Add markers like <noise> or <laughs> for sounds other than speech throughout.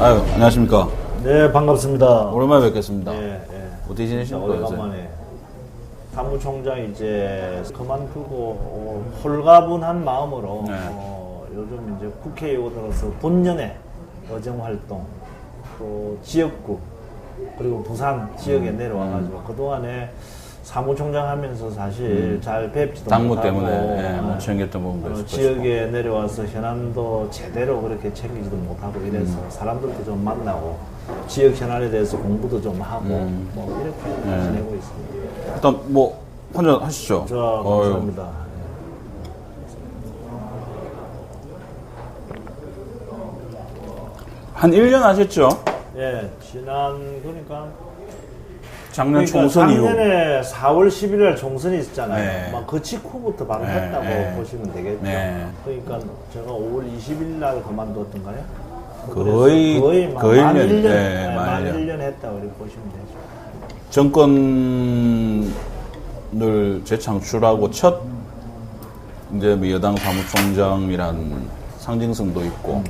아유, 안녕하십니까. 네, 반갑습니다. 오랜만에 뵙겠습니다. 예, 예. 어떻게 지내십니까? 요새? 오래간만에 사무총장 이제 그만두고 어, 홀가분한 마음으로 네. 어, 요즘 이제 국회의원으로서 본연의 의정 활동 또 지역구 그리고 부산 음. 지역에 내려와가지고 그 동안에 사무총장 하면서 사실 잘 뵙지도 음. 당무 못하고 때문에 예, 못 어, 챙겼던 부분도 어, 있을 것이고. 지역에 내려와서 현안도 제대로 그렇게 챙기지도 못하고 이래서 음. 사람들도 좀 만나고 지역 현안에 대해서 공부도 좀 하고 음. 뭐 이렇게 네. 지내고 있습니다. 일단 뭐 한잔 하시죠. 자, 어휴, 감사합니다. 한 1년 하셨죠? 예, 지난 그러니까 작년 그러니까 총선 이후. 작년에 4월 11일 총선이 있었잖아요. 네. 막그 직후부터 바로 네, 했다고 네. 보시면 되겠죠. 네. 그러니까 제가 5월 20일 날 그만뒀던가요? 거의- 그래서 거의 막 거의 만일 년, 1년, 네, 네, 만만일 년. 1년 했다고 보시면 되죠. 정권을 재창출하고 첫 이제 뭐 여당 사무총장이란 상징성도 있고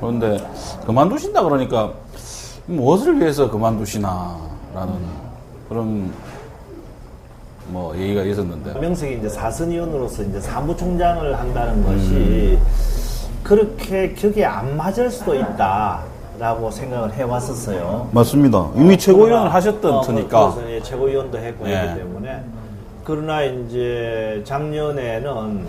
그런데 그만두신다 그러니까 무엇을 위해서 그만두시나라는 그런 뭐 얘기가 있었는데 명색이 이제 사선의원으로서 이제 사무총장을 한다는 것이 그렇게 격에 안 맞을 수도 있다 라고 생각을 해왔었어요. 맞습니다. 이미 최고위원을 하셨던 어, 터니까 그래서 예, 최고위원도 했고 예. 했기 때문에 그러나 이제 작년에는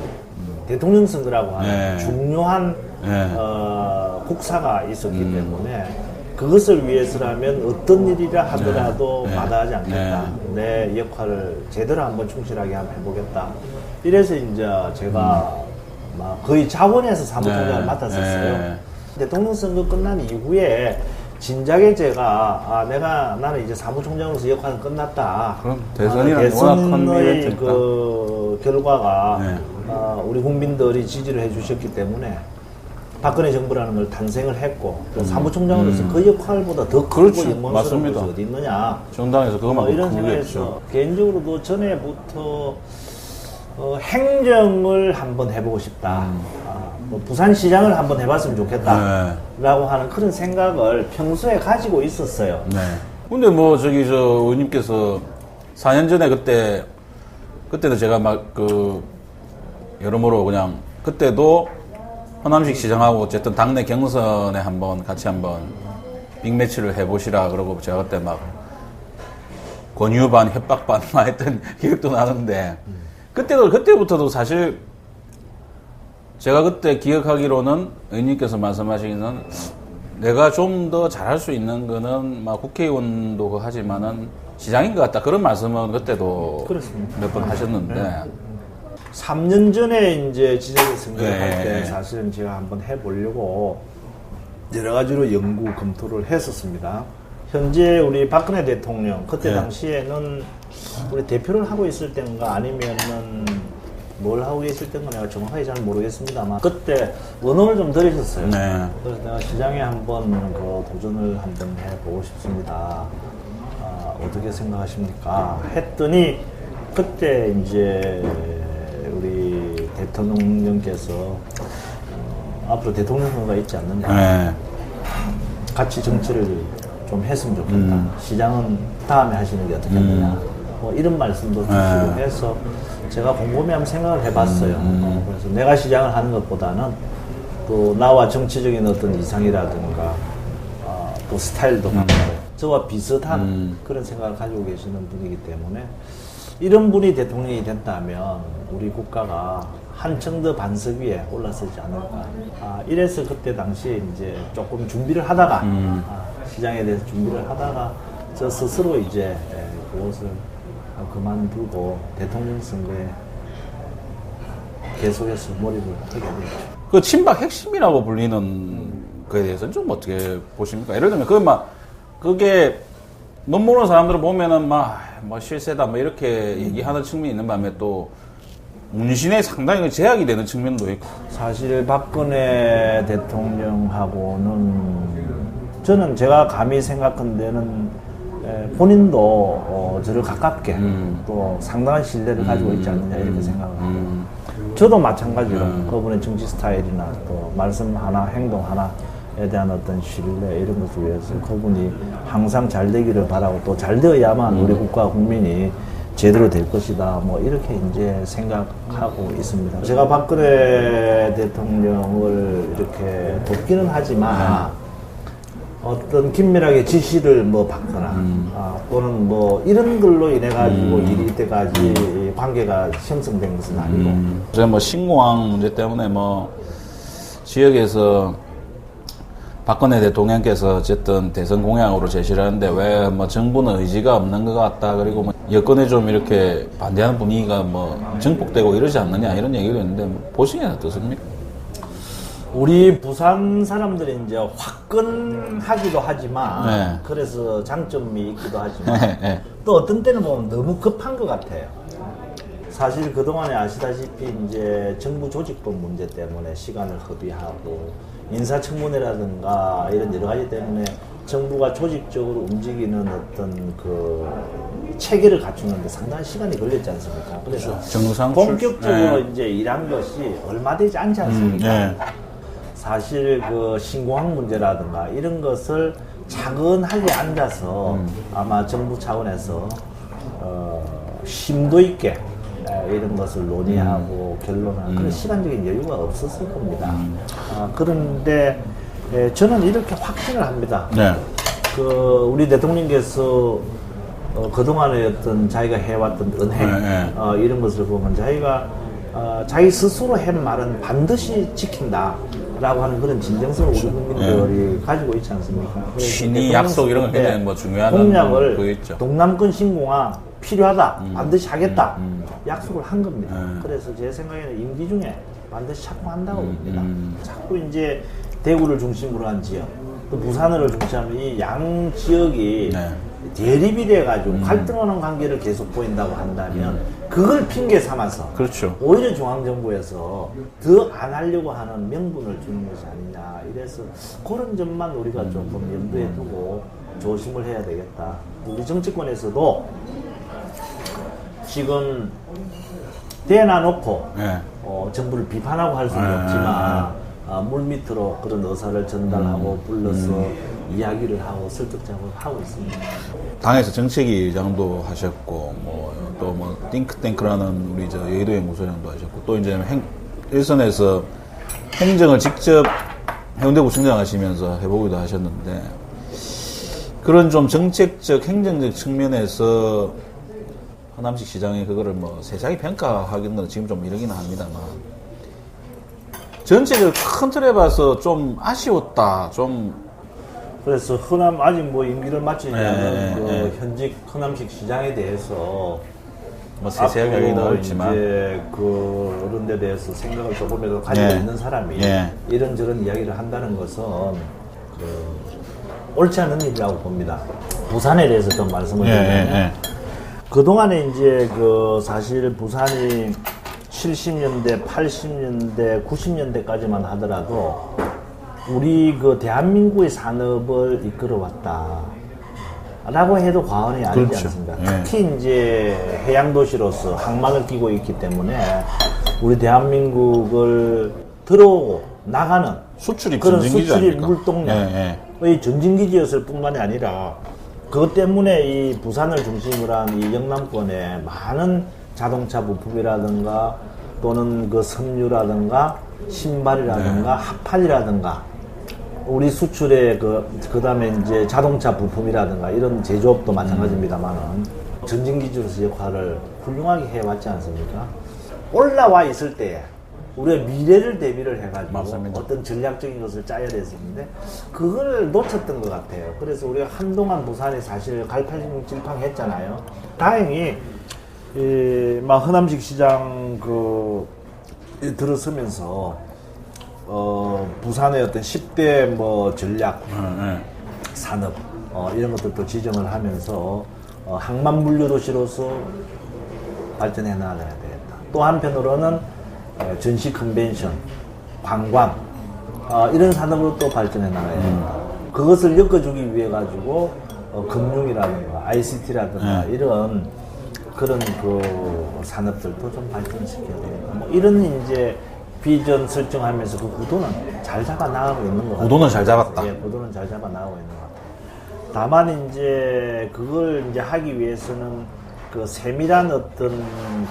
대통령 선거라고 하는 예. 중요한 예. 어, 국사가 있었기 때문에 그것을 위해서라면 어떤 일이라 하더라도 네. 마다하지 않겠다. 내 역할을 제대로 한번 충실하게 한번 해보겠다. 이래서 이제 제가 막 거의 자원해서 사무총장을 네. 맡았었어요. 네. 대통령 선거 끝난 이후에 진작에 제가 아 내가 나는 이제 사무총장으로서 역할은 끝났다. 그럼 대선이라는 아, 대선의. 그 결과가 네. 아, 우리 국민들이 지지를 해주셨기 때문에 박근혜 정부라는 걸 탄생을 했고 또 사무총장으로서 그 역할보다 더 크고 음. 그렇죠. 영광스러운. 것이 어디 있느냐. 정당에서 어, 그것만큼 이런 큰 생각에서. 개인적으로도 전에부터 어, 행정을 한번 해보고 싶다. 음. 아, 뭐 부산시장을 한번 해봤으면 좋겠다. 네. 라고 하는 그런 생각을 평소에 가지고 있었어요. 네. 근데 뭐 저기 저 의원님께서 4년 전에 그때 그때도 제가 막 그 여러모로 그냥 그때도 호남식 시장하고 어쨌든 당내 경선에 한번 같이 한번 빅매치를 해보시라 그러고 제가 그때 막 권유 반 협박 반막 했던 <laughs> 기억도 나는데 그때도 그때부터도 사실 제가 그때 기억하기로는 의원님께서 말씀하시기는 내가 좀 더 잘할 수 있는 거는 막 국회의원도 하지만은 시장인 것 같다 그런 말씀은 그때도. 몇 번 하셨는데 3년 전에 이제 지자체 선거를 네. 할때 사실은 제가 한번 해보려고 여러 가지로 연구 검토를 했었습니다. 현재 우리 박근혜 대통령 그때 네. 당시에는 우리 대표를 하고 있을 때인가 아니면은 뭘 하고 계실 때인가 내가 정확하게 잘 모르겠습니다만 그때 원언을 좀 드리셨어요. 네. 그래서 내가 시장에 한번 그 도전을 한번 해보고 싶습니다. 아, 어떻게 생각하십니까? 했더니 그때 이제 우리 대통령께서 어, 앞으로 대통령 선거가 있지 않느냐. 네. 같이 정치를 좀 했으면 좋겠다. 음. 시장은 다음에 하시는 게 어떻겠느냐. 뭐 이런 말씀도 주시고 네. 해서 제가 곰곰이 한번 생각을 해봤어요. 음, 어, 그래서 내가 시장을 하는 것보다는 또 나와 정치적인 어떤 이상이라든가 아, 또 스타일도 같고 저와 비슷한 음. 그런 생각을 가지고 계시는 분이기 때문에 이런 분이 대통령이 된다면 우리 국가가 한층 더 반석 위에 올라서지 않을까. 아, 이래서 그때 당시에 이제 조금 준비를 하다가 음. 아, 시장에 대해서 준비를 하다가 저 스스로 이제 에, 그것을 그만두고 대통령 선거에 계속해서 몰입을 하게 됐죠. 그 친박 핵심이라고 불리는 거에 대해서는 좀 어떻게 보십니까? 예를 들면 그막 그게 못 모르는 사람들을 보면은 막 뭐 실세다 뭐 이렇게 얘기하는 측면이 있는 반면에 또 문신에 상당히 그 제약이 되는 측면도 있고 사실 박근혜 대통령하고는 저는 제가 감히 생각한 데는 에, 본인도 어, 저를 가깝게 음. 또 상당한 신뢰를 가지고 있지 않느냐 이렇게 생각을 합니다. 음, 저도 마찬가지로 그분의 정치 스타일이나 또 말씀 하나 행동 하나에 대한 어떤 신뢰 이런 것을 위해서 그분이 항상 잘 되기를 바라고 또 잘 되어야만 우리 국가 국민이 제대로 될 것이다. 뭐 이렇게 이제 생각하고 있습니다. 제가 박근혜 대통령을 이렇게 돕기는 하지만 어떤 긴밀하게 지시를 뭐 받거나 아, 또는 뭐 이런 걸로 인해 가지고 일이 이때까지 관계가 형성된 것은 아니고. 그래서 뭐 신공항 문제 때문에 뭐 지역에서 박근혜 대통령께서 어쨌든 대선 공약으로 제시를 하는데 왜 뭐 정부는 의지가 없는 것 같다 그리고 뭐 여건에 좀 이렇게 반대하는 분위기가 뭐 증폭되고 이러지 않느냐 이런 얘기를 했는데 뭐 보시기에 어떻습니까? 우리 부산 사람들이 이제 화끈하기도 하지만 네. 그래서 장점이 있기도 하지만 예, 예. 또 어떤 때는 보면 너무 급한 것 같아요. 사실 그동안에 아시다시피 이제 정부 조직법 문제 때문에 시간을 허비하고 인사청문회라든가 이런 여러 가지 때문에 정부가 조직적으로 움직이는 어떤 그 체계를 갖추는데 상당한 시간이 걸렸지 않습니까? 그래서 정상 본격적으로 출- 네. 이제 일한 것이 얼마 되지 않지 않습니까? 네. 사실 그 신공항 문제라든가 이런 것을 차근하게 앉아서 아마 정부 차원에서 어, 심도 있게 에, 이런 것을 논의하고 결론하는 그런 시간적인 여유가 없었을 겁니다. 아, 그런데 에, 저는 이렇게 확신을 합니다. 네. 그 우리 대통령께서 어, 그동안의 어떤 자기가 해왔던 은행 네, 네. 어, 이런 것을 보면 자기가 어, 자기 스스로 한 말은 반드시 지킨다라고 하는 그런 진정성을 우리 국민들이 가지고 있지 않습니까? 대통령 약속 이런 건때 굉장히 뭐 중요한 공약을. 동남권 신공항 필요하다 반드시 하겠다 음, 약속을 한 겁니다. 네. 그래서 제 생각에는 임기 중에 반드시 착공한다고 봅니다. 음. 자꾸 이제 대구를 중심으로 한 지역, 또 부산을 중심으로 이 양 지역이 네. 대립이 돼가지고 갈등하는 관계를 계속 보인다고 한다면 그걸 핑계 삼아서 그렇죠. 오히려 중앙정부에서 더 안 하려고 하는 명분을 주는 것이 아니냐 이래서 그런 점만 우리가 조금 염두에 두고 조심을 해야 되겠다. 우리 정치권에서도 지금 대놔놓고 네. 어, 정부를 비판하고 할 수는 네, 없지만 아, 물 밑으로 그런 의사를 전달하고 불러서 이야기를 하고 설득 작업을 하고 있습니다. 당에서 정책위 의장도 하셨고 뭐또뭐 띵크탱크라는 우리 저 여의도 연구소장도 하셨고 또 이제 행, 일선에서 행정을 직접 해운대 구청장 하시면서 해보기도 하셨는데 그런 좀 정책적 행정적 측면에서 하남식 시장이 그거를 뭐 세상이 평가하기는 지금 좀 이러기는 합니다만 전체를 큰 틀에 봐서 좀 아쉬웠다 좀 그래서 흔함 아직 뭐 임기를 마치지 네, 않은 그 네. 현직 허남식 시장에 대해서 뭐 세세하게 하기는 앞으로 어렵지만 이제 그 어른 데 대해서 생각을 조금이라도 가지고 예. 있는 사람이 예. 이런저런 이야기를 한다는 것은 그 옳지 않은 일이라고 봅니다. 부산에 대해서 좀 말씀을 예, 드리면. 그동안에 이제 그 사실 부산이 70년대, 80년대, 90년대까지만 하더라도 우리 그 대한민국의 산업을 이끌어왔다. 라고 해도 과언이 아니지 그렇죠. 않습니까? 예. 특히 이제 해양 도시로서 항만을 끼고 있기 때문에 우리 대한민국을 들어오고 나가는 수출입 그런 전쟁기지 수출입 아닙니까? 물동량의 예, 전진기지였을 뿐만이 아니라 그것 때문에 이 부산을 중심으로 한 이 영남권에 많은 자동차 부품이라든가 또는 그 섬유라든가 신발이라든가 네. 합판이라든가 우리 수출의 그, 그 다음에 이제 자동차 부품이라든가 이런 제조업도 마찬가지입니다만은 전진 기지로서 역할을 훌륭하게 해왔지 않습니까? 올라와 있을 때 우리가 미래를 대비를 해가지고 맞습니다. 어떤 전략적인 것을 짜야 됐었는데 그걸 놓쳤던 것 같아요. 그래서 우리가 한동안 부산이 사실 갈팡질팡했잖아요. 다행히 이, 막 허남식 시장 그이 들어서면서 어, 부산의 어떤 10대 뭐 전략 예, 예. 산업 어, 이런 것들도 지정을 하면서 어, 항만 물류 도시로서 발전해 나가야 되겠다. 또 한편으로는 어, 전시 컨벤션, 관광 어, 이런 산업으로 또 발전해 나가야 된다. 그것을 엮어주기 위해 가지고 어, 금융이라든가 ICT라든가 이런 그런 그 산업들도 좀 발전시켜야 되겠다. 뭐 이런 이제 비전 설정하면서 그 구도는 잘 잡아 나가고 있는 것 같아요. 구도는 잘 잡았다. 예, 구도는 잘 잡아 나가고 있는 것 같아요. 다만 이제 그걸 이제 하기 위해서는 그 세밀한 어떤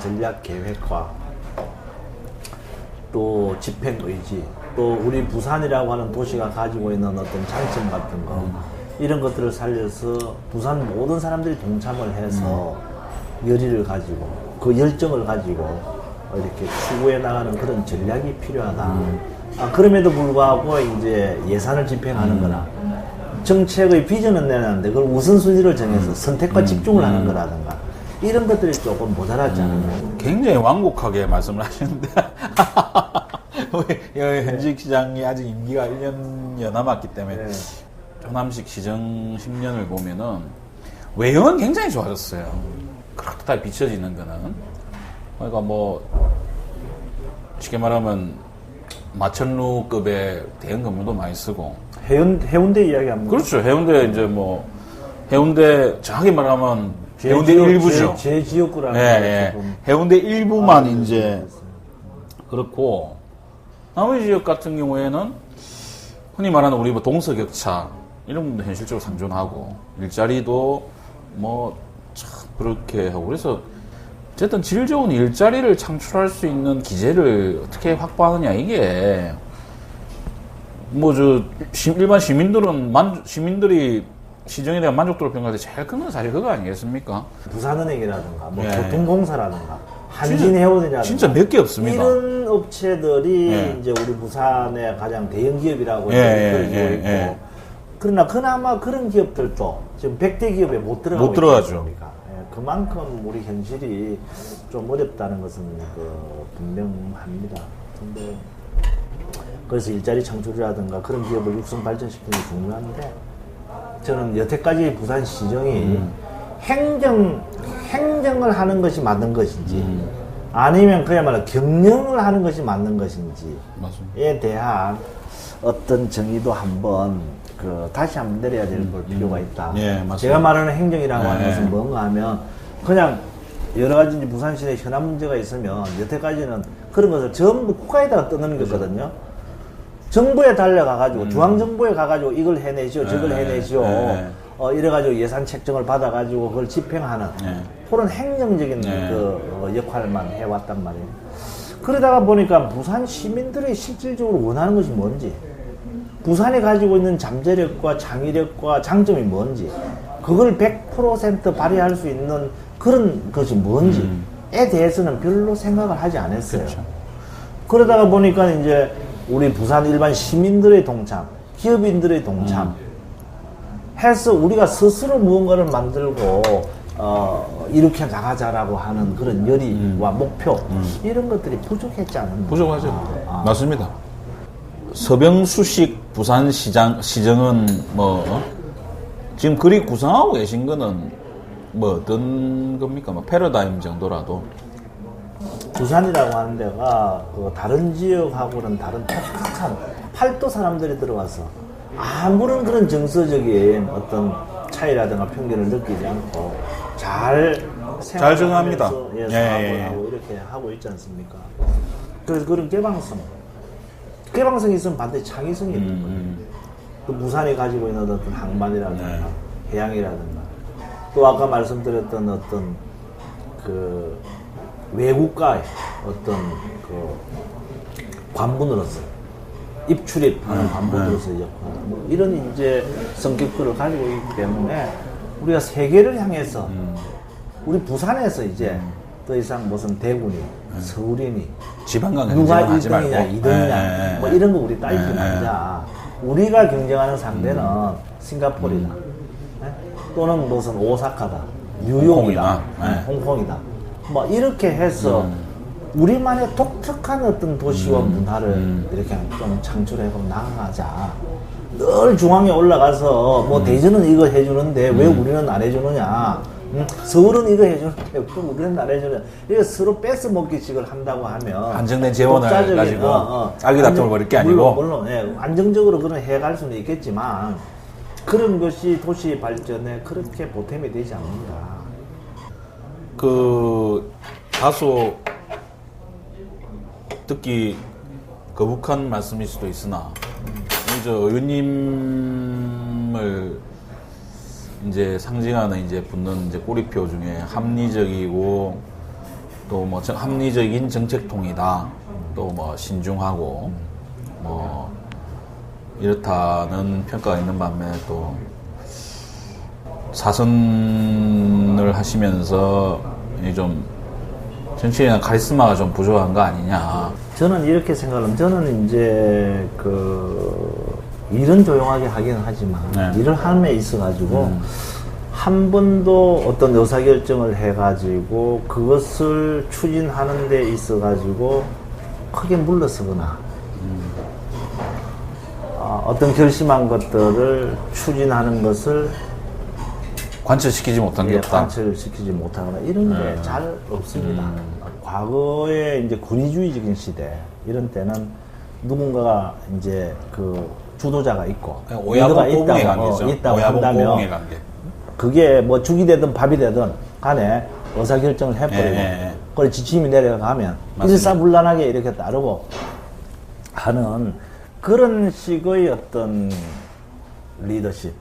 전략 계획과 또 집행 의지, 또 우리 부산이라고 하는 도시가 가지고 있는 어떤 장점 같은 거 이런 것들을 살려서 부산 모든 사람들이 동참을 해서 열의를 가지고 그 열정을 가지고 이렇게 추구해 나가는 그런 전략이 필요하다. 아, 그럼에도 불구하고 이제 예산을 집행하는 거나 정책의 비전은 내놨는데 그걸 우선순위를 정해서 선택과 집중을 하는 거라든가 이런 것들이 조금 모자라지 않을까. 굉장히 완곡하게 말씀을 하시는데 <laughs> 현직 시장이 아직 임기가 1년여 남았기 때문에 네. 호남식 시정 10년을 보면은 외형은 굉장히 좋아졌어요. 그렇다 비춰지는 거는 그러니까 뭐 쉽게 말하면 마천루급의 대형 건물도 많이 쓰고 해운, 해운대 이야기 한번. 그렇죠 해운대 이제 뭐 해운대 정확히 말하면 제 해운대 지역, 일부죠. 제, 제 지역구라는 예, 거 예. 해운대 일부만 아, 이제 그렇고 나머지 지역 같은 경우에는 흔히 말하는 우리 뭐 동서격차 이런 부분도 현실적으로 상존하고 일자리도 뭐참 그렇게 하고 그래서 어쨌든 질 좋은 일자리를 창출할 수 있는 기재를 어떻게 확보하느냐 이게 뭐 저 일반 시민들은 만 시민들이 시정에 대한 만족도를 평가할 때 제일 큰 건 사실 그거 아니겠습니까? 부산은행이라든가 뭐 예. 교통공사라든가 한진해운이라든가 진짜 몇 개 없습니다. 이런 업체들이 예. 이제 우리 부산의 가장 대형 기업이라고 예, 예, 이끌어지고 예, 있고 예. 그러나 그나마 그런 기업들도 지금 100대 기업에 못 들어가고 못 들어가죠. 예, 그만큼 우리 현실이 좀 어렵다는 것은 그 분명합니다. 근데 그래서 일자리 창출이라든가 그런 기업을 육성 발전시키는 게 중요한데 저는 여태까지 부산 시정이 행정 행정을 하는 것이 맞는 것인지 아니면 그야말로 경영을 하는 것이 맞는 것인지에 맞습니다. 대한 어떤 정의도 한번 그 다시 한번 내려야 될걸 필요가 있다. 예, 맞습니다. 제가 말하는 행정이라고 하는 예. 것은 뭔가 하면 그냥 여러 가지 이제 부산시내 현안 문제가 있으면 여태까지는 그런 것을 전부 국가에다가 떠넘겼거든요. 정부에 달려가가지고 중앙정부에 가가지고 이걸 해내시오, 저걸 음. 예, 해내시오. 예. 어, 이래가지고 예산 책정을 받아가지고 그걸 집행하는 예. 그런 행정적인 예. 그 어, 역할만 해왔단 말이에요. 그러다가 보니까 부산 시민들이 실질적으로 원하는 것이 뭔지, 부산이 가지고 있는 잠재력과 창의력과 장점이 뭔지, 그걸 100% 발휘할 수 있는 그런 것이 뭔지에 대해서는 별로 생각을 하지 않았어요. 그렇죠. 그러다가 보니까 이제 우리 부산 일반 시민들의 동참, 기업인들의 동참, 해서 우리가 스스로 무언가를 만들고 어, 이렇게 나가자라고 하는 그런 열의와 목표 이런 것들이 부족했지 않았나? 부족하죠. 아, 아. 맞습니다. 서병수식 부산시장 시정은 뭐 어? 지금 그리 구성하고 계신 거는 뭐 어떤 겁니까? 뭐 패러다임 정도라도 부산이라고 하는 데가 그 다른 지역하고는 다른 독특한 팔도 사람들이 들어와서 아무런 그런 정서적인 어떤 차이라든가 편견을 느끼지 않고 잘 잘. 생활하면서, 예, 예, 예, 예. 하고 이렇게 하고 있지 않습니까? 그래서 그런 개방성, 개방성이 있으면 반드시 창의성이 있는 거예요. 음, 그 부산이 가지고 있는 어떤 항만이라든가 네. 해양이라든가 또 아까 말씀드렸던 어떤 그 외국가의 어떤 그 관문으로서 입출입하는 네. 관문으로서의 역할 뭐 이런 이제 성격들을 가지고 있기 때문에 우리가 세계를 향해서 음. 우리 부산에서 이제 더 이상 무슨 대군이 서울이니 지방간 누가 경쟁은 하지 1등이냐, 말고 2등이냐, 예, 예, 뭐 예. 이런 거 우리 따지지. 말자. 우리가 경쟁하는 상대는 싱가포르다. 예? 또는 무슨 오사카다. 뉴욕이다. 홍콩이다. 뭐 이렇게 해서 우리만의 독특한 어떤 도시와 문화를 이렇게 좀 창출해서 나가자. 늘 중앙에 올라가서 뭐 대전은 이거 해주는데 왜 우리는 안 해주느냐. 음, 서울은 이거 해주는데 왜 우리는 안 해주느냐. 이거 서로 뺏어 먹기식을 한다고 하면 안정된 재원을 가지고 어, 자기 다툼을 안정- 벌일 게 아니고. 물론, 물론 예, 안정적으로 그런 해갈 수는 있겠지만 그런 것이 도시 발전에 그렇게 보탬이 되지 않는다. 그 다소 듣기 거북한 말씀일 수도 있으나 저 의원님을 이제 상징하는 이제 붙는 이제 꼬리표 중에 합리적이고 또 뭐 합리적인 정책통이다. 또 뭐 신중하고 뭐 이렇다는 평가가 있는 반면에 또 사선을 하시면서 이좀 정치인의 카리스마가 좀 부족한 거 아니냐. 저는 이렇게 생각합니다. 저는 이제 그 일은 조용하게 하기는 하지만 네. 일을 함에 있어 가지고 한 번도 어떤 의사결정을 해가지고 그것을 추진하는 데 있어가지고 크게 물러서거나 아, 어떤 결심한 것들을 추진하는 것을 관철시키지 못한 게 예, 없다. 관철시키지 못하거나 이런 게 잘 없습니다. 과거에 이제 군의주의적인 시대 이런 때는 누군가가 이제 그 주도자가 있고 리더가 있다고. 어, 있다고 한다면. 그게 뭐 죽이 되든 밥이 되든 간에 의사결정을 해버리고 예, 예, 예. 그걸 지침이 내려가면 맞습니다. 일사불란하게 이렇게 따르고 하는 그런 식의 어떤 리더십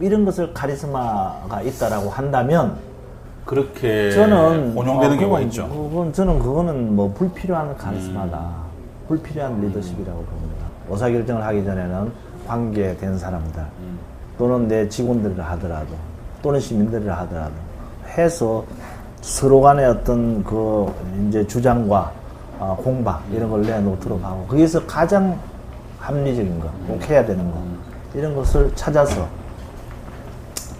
이런 것을 카리스마가 있다라고 한다면 그렇게 저는 혼용되는 어, 경우가 있죠. 그건 저는 그거는 뭐 불필요한 카리스마다. 불필요한 리더십이라고 봅니다. 의사 결정을 하기 전에는 관계된 사람들 또는 내 직원들을 하더라도 또는 시민들을 하더라도 해서 서로 간의 어떤 그 이제 주장과 어, 공방 이런 걸 내놓도록 하고 거기서 가장 합리적인 거, 꼭 해야 되는 거 이런 것을 찾아서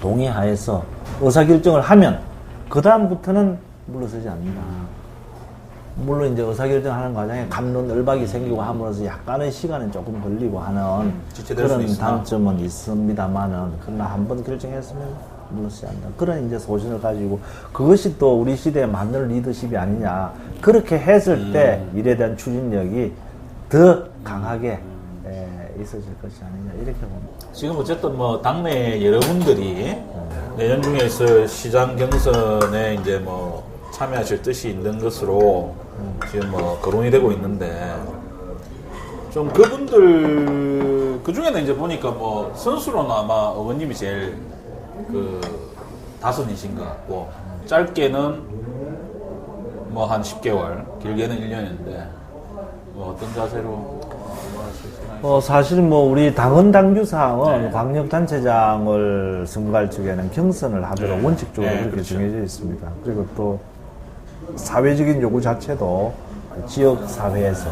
동의하에서 의사결정을 하면 그 다음부터는 물러서지 않는다. 물론 이제 의사결정하는 과정에 감론 을박이 생기고 함으로써 약간의 시간은 조금 걸리고 하는 수는 그런. 단점은 있습니다만은 그러나 한 번 결정했으면 물러서지 않는다. 그런 이제 소신을 가지고 그것이 또 우리 시대에 맞는 리더십이 아니냐. 그렇게 했을 때 음. 일에 대한 추진력이 더 강하게 에, 있어질 것이 아니냐 이렇게 봅니다. 지금 어쨌든 뭐 당내 여러분들이 내년 중에 있을 시장 경선에 이제 뭐 참여하실 뜻이 있는 것으로 지금 뭐 거론이 되고 있는데 좀 그분들 그 중에는 이제 보니까 뭐 선수로는 아마 어머님이 제일 그 다선이신 것 같고 짧게는 뭐 한 10개월 길게는 1년인데 뭐 어떤 자세로? 어, 사실 뭐 우리 당헌 당규상은 네. 광역단체장을 선거할 적에는 경선을 하도록 네. 원칙적으로 네, 그렇게 그렇죠. 정해져 있습니다. 그리고 또 사회적인 요구 자체도 지역 사회에서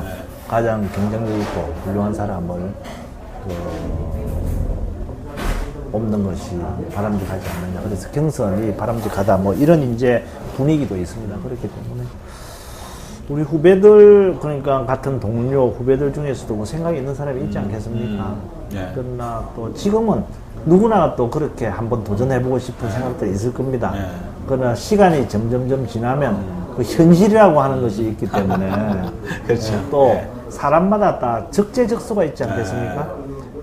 가장 경쟁력 있고 훌륭한 사람을 그 뽑는 것이 바람직하지 않느냐. 그래서 경선이 바람직하다. 뭐 이런 이제 분위기도 있습니다. 그렇기 때문에 우리 후배들 그러니까 같은 동료 후배들 중에서도 뭐 생각이 있는 사람이 있지 않겠습니까? 예. 그러나 또 지금은 누구나 또 그렇게 한번 도전해보고 싶은 생각들이 있을 겁니다. 예. 그러나 시간이 점점점 지나면 그 현실이라고 하는 것이 있기 때문에 <laughs> 그렇죠. 예, 또 예. 사람마다 다 적재적소가 있지 않겠습니까?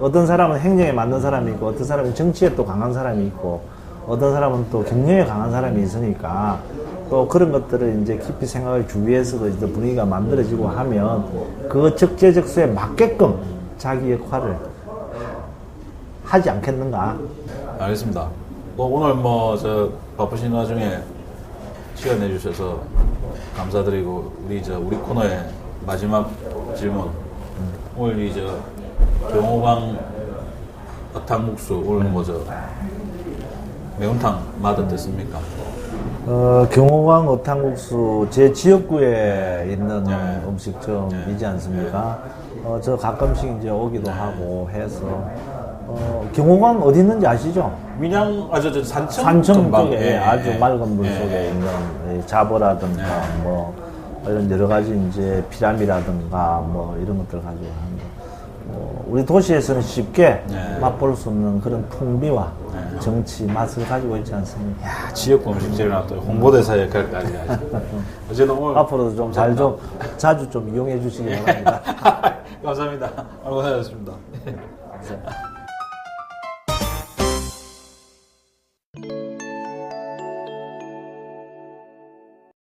어떤 사람은 행정에 맞는 사람이 있고 어떤 사람은 정치에 또 강한 사람이 있고 어떤 사람은 또 경영에 강한 사람이 있으니까 또 그런 것들을 이제 깊이 생각을 주위에서도 이제 분위기가 만들어지고 하면 그 적재적소에 맞게끔 자기 역할을 하지 않겠는가? 알겠습니다. 뭐 오늘 뭐 저 바쁘신 와중에 시간 내주셔서 감사드리고 우리 저 우리 코너의 마지막 질문 오늘 이저 경호강 어탕국수 오늘 뭐저 매운탕 맛 어땠습니까? 어, 경호광 어탕국수 제 지역구에 있는 네. 음식점이지 않습니까? 어, 저 가끔씩 이제 오기도 하고 해서 어, 경호광 어디 있는지 아시죠? 민양 아저 저 산청 산청 전방. 쪽에 예, 아주 예. 맑은 물 예. 속에 있는 이 자보라든가 뭐 이런 여러 가지 이제 피라미라든가 뭐 이런 것들 가지고 하는데 뭐 우리 도시에서는 쉽게 네. 맛볼 수 없는 그런 풍미와 정치 맛을 가지고 있지 않습니까? 야, 지역 음식점이랑 또 홍보대사 역할까지 하시고 <laughs> 어쨌든 오늘 앞으로도 좀 잘 좀 <laughs> 자주 좀 이용해 주시기 바랍니다. <laughs> 감사합니다. 오늘 고생하셨습니다. 감사합니다.